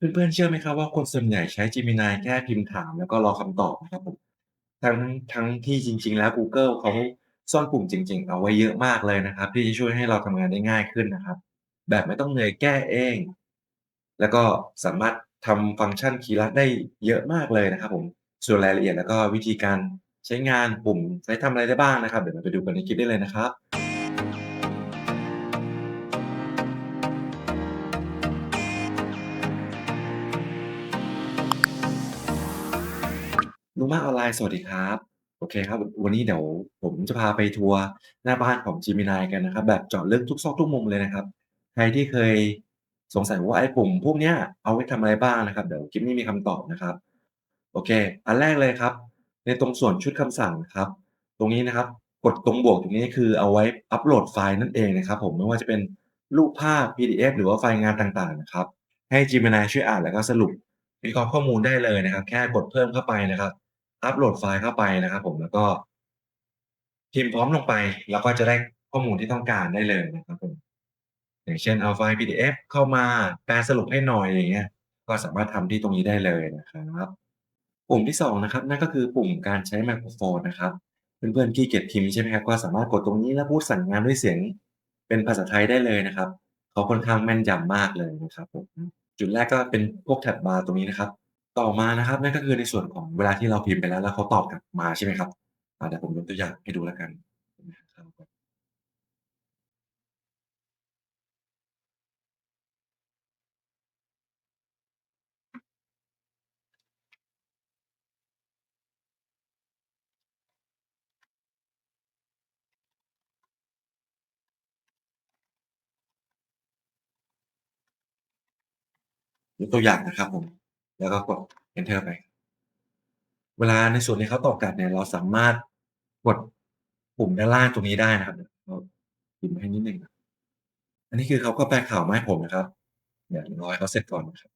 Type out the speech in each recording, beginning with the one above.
เพื่อน ๆ เชื่อไหมครับว่า คนส่วนใหญ่ใช้ Gemini แค่พิมพ์ถาม แล้วก็รอคำตอบนะครับผม ทั้ง ทั้งที่จริง ๆ แล้วกูเกิลเขาซ่อนปุ่มเจ๋ง ๆ เอาไว้เยอะมากเลยนะครับ ที่จะช่วยให้เราทำงานได้ง่ายขึ้นนะครับ แบบไม่ต้องเหนื่อยแก้เอง แล้วก็สามารถทำฟังก์ชันคีย์ลัดได้เยอะมากเลยนะครับผม ส่วนรายละเอียด แล้วก็วิธีการใช้งานปุ่ม ใช้ทำอะไรได้บ้างนะครับ เดี๋ยวเราไปดูกันในคลิปได้เลยนะครับ ลุงม่าออนไลน์ สวัสดีครับ โอเคครับ วันนี้เดี๋ยวผมจะพาไปทัวร์หน้าบ้านของ Gemini กันนะครับ แบบเจาะลึกทุกซอกทุกมุมเลยนะครับ ใครที่เคยสงสัยว่าไอ้ปุ่มพวกเนี้ยเอาไว้ทำอะไรบ้างนะครับ เดี๋ยวคลิปนี้มีคำตอบนะครับ โอเค อันแรกเลยครับ ในตรงส่วนชุดคำสั่งครับ ตรงนี้นะครับ กดตรงบวกตรงนี้คือเอาไว้อัปโหลดไฟล์นั่นเองนะครับ ผมไม่ว่าจะเป็นรูปภาพ PDF หรือว่าไฟล์งานต่างๆนะครับ ให้ Gemini ช่วยอ่านแล้วก็สรุปวิเคราะห์ข้อมูลได้เลยนะครับ แค่กดเพิ่มเข้าไปนะครับ อัปโหลดไฟล์เข้าไปนะครับผมแล้วก็ พิมพ์พร้อมลงไป แล้วก็จะได้ข้อมูลที่ต้องการได้เลยนะครับผมอย่างเช่นเอาไฟล์ PDF เข้ามาแปลสรุปให้หน่อยอย่างเงี้ย ก็สามารถทำที่ตรงนี้ได้เลยนะครับ ปุ่มที่2นะครับนั่นก็คือปุ่มการใช้ไมโครโฟนนะครับเพื่อนๆขี้เกียจพิมพ์ใช่ไหมครับก็สามารถกดตรงนี้แล้วพูดสั่งงานด้วยเสียงเป็นภาษาไทยได้เลยนะครับเขาค่อนข้างแม่นยำมากเลยนะครับผมจุดแรกก็เป็นพวกแท็บบาร์ตรงนี้นะครับ ต่อมานะครับ นั่นก็คือในส่วนของเวลาที่เราพิมพ์ไปแล้วแล้วเขาตอบกลับมาใช่ไหมครับอ่าเดี๋ยวผมยกตัวอย่างให้ดูแล้วกันยกตัวอย่างนะครับผม แล้วก็กด enter ไป เวลาในส่วนที่เขาตอบกลับเนี่ย เราสามารถกดปุ่มด้านล่างตรงนี้ได้นะครับเราพิมพ์ให้นิดหนึ่งอันนี้คือเขาก็แปลข่าวมาให้ผมนะครับเดี๋ยวรอให้เขาเสร็จก่อนนะครับ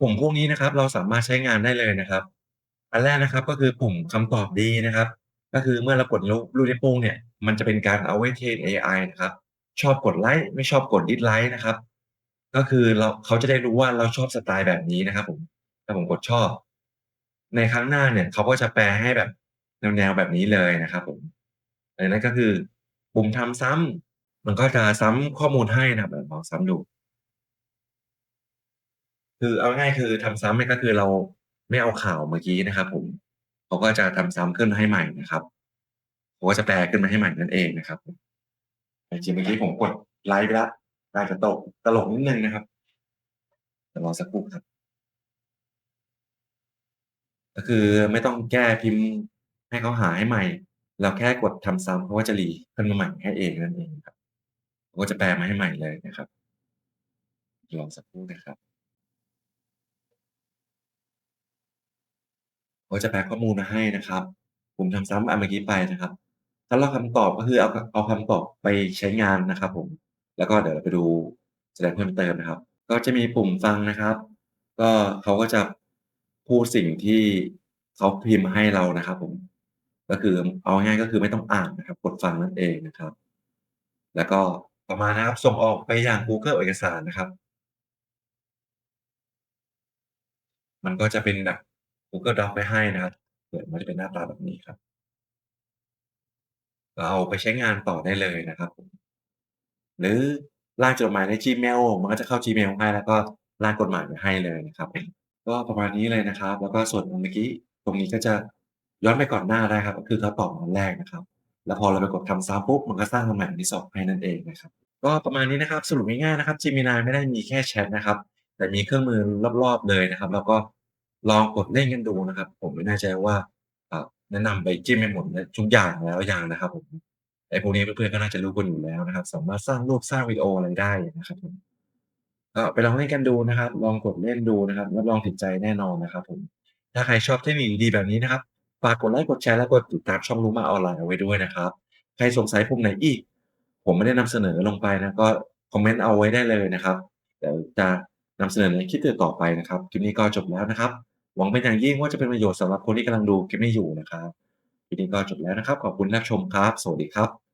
ปุ่มพวกนี้นะครับ เราสามารถใช้งานได้เลยนะครับ อันแรกนะครับก็คือปุ่มคำตอบดีนะครับ ก็คือเมื่อเรากดรูปรูปนิ้วโป้งเนี่ย มันจะเป็นการเอาไว้เทรนเอไอนะครับ ชอบกดไลก์ไม่ชอบกดดิสไลก์นะครับ ก็คือเรา เขาจะได้รู้ว่าเราชอบสไตล์แบบนี้นะครับผม ถ้าผมกดชอบ ในครั้งหน้าเนี่ยเขาก็จะแปลให้แบบแนว ๆ แบบนี้เลยนะครับผมอันนั้นก็คือปุ่มทำซ้ำมันก็จะซ้ำข้อมูลให้นะครับเดี๋ยวลองซ้ำดู คือเอาง่ายคือทำซ้ำเนี่ยก็คือเราไม่เอาข่าวเมื่อกี้นะครับผมเขาก็จะทำซ้ำขึ้นมาให้ใหม่นะครับเขาก็จะแปลขึ้นมาให้ใหม่นั่นเองนะครับจริงเมื่อกี้ผมกดไลก์ไปล้ว อาจจะตกตลกนิดนึงนะครับเดี๋ยวรอสักครู่ครับ ก็คือไม่ต้องแก้พิมพ์ให้เขาหาให้ใหม่ เราแค่กดทำซ้ำเขาก็จะรีขึ้นมาใหม่ให้เองนั่นเองครับก็จะแปลมาให้ใหม่เลยนะครับรองสักครู่นะครับเขาจะแปลข้อมูลมาให้นะครับ ผมทำซ้ำอันเมื่อกี้ไปนะครับ ถ้าเราคำตอบก็คือเอาเอาคำตอบไปใช้งานนะครับผม แล้วก็เดี๋ยวเราไปดูแสดงเพิ่มเติมนะครับ ก็จะมีปุ่มฟังนะครับ ก็เขาก็จะพูดสิ่งที่เขาพิมพ์ให้เรานะครับผมก็คือเอาง่ายก็คือไม่ต้องอ่านนะครับกดฟังนั่นเองนะครับ แล้วก็ต่อมานะครับส่งออกไปอยังกูเกิลเอกสารนะครับ มันก็จะเป็นแบบ Google Doc ไว้ให้นะครับเดี๋ยวมันจะเป็นหน้าตาแบบนี้ครับ เราเอาไปใช้งานต่อได้เลยนะครับผม หรือร่างจดหมายใน Gmail มันก็จะเข้า Gmail ให้ แล้วก็ร่างกฎหมายมาให้เลยนะครับ ก็ประมาณนี้เลยนะครับ แล้วก็ส่วนเมื่อกี้ตรงนี้ก็จะย้อนไปก่อนหน้าได้ครับ ก็คือเขาตอบอันแรกนะครับ แล้วพอเราไปกดทำซ้ำปุ๊บมันก็สร้างคำใหม่อันที่2ให้นั่นเองนะครับ ก็ประมาณนี้นะครับสรุปง่ายๆนะครับ Gemini ไม่ได้มีแค่แชตนะครับ แต่มีเครื่องมือรอบๆเลยนะครับ แล้วก็ลองกดเล่นกันดูนะครับ ผมไม่แน่ใจว่าแนะนำไปจิ้มไปหมดทุกอย่างแล้วอยังนะครับผม ไอ้พวกนี้เพื่อนๆก็น่าจะรู้กันอยู่แล้วนะครับ สามารถสร้างรูปสร้างวิดีโออะไรได้นะครับผมก็ไปลองเล่นกันดูนะครับ ลองกดเล่นดูนะครับรับรองติดใจแน่นอนนะครับผม ถ้าใครชอบเทคนิคดีๆแบบนี้นะครับ ฝากกดไลค์กดแชร์และกดติดตามช่องรู้มาออนไลน์เอาไว้ด้วยนะครับ ใครสงสัยปุ่มไหนอีก ผมไม่ได้นำเสนอลงไปนะก็คอมเมนต์เอาไว้ได้เลยนะครับเดี๋ยวจะนำเสนอในคลิปต่อไปนะครับคลิปนี้ก็จบแล้วนะครับ หวังเป็นอย่างยิ่งว่าจะเป็นประโยชน์สำหรับคนที่กำลังดูคลิปนี้อยู่นะครับ คลิปนี้ก็จบแล้วนะครับ ขอบคุณที่รับชมครับ สวัสดีครับ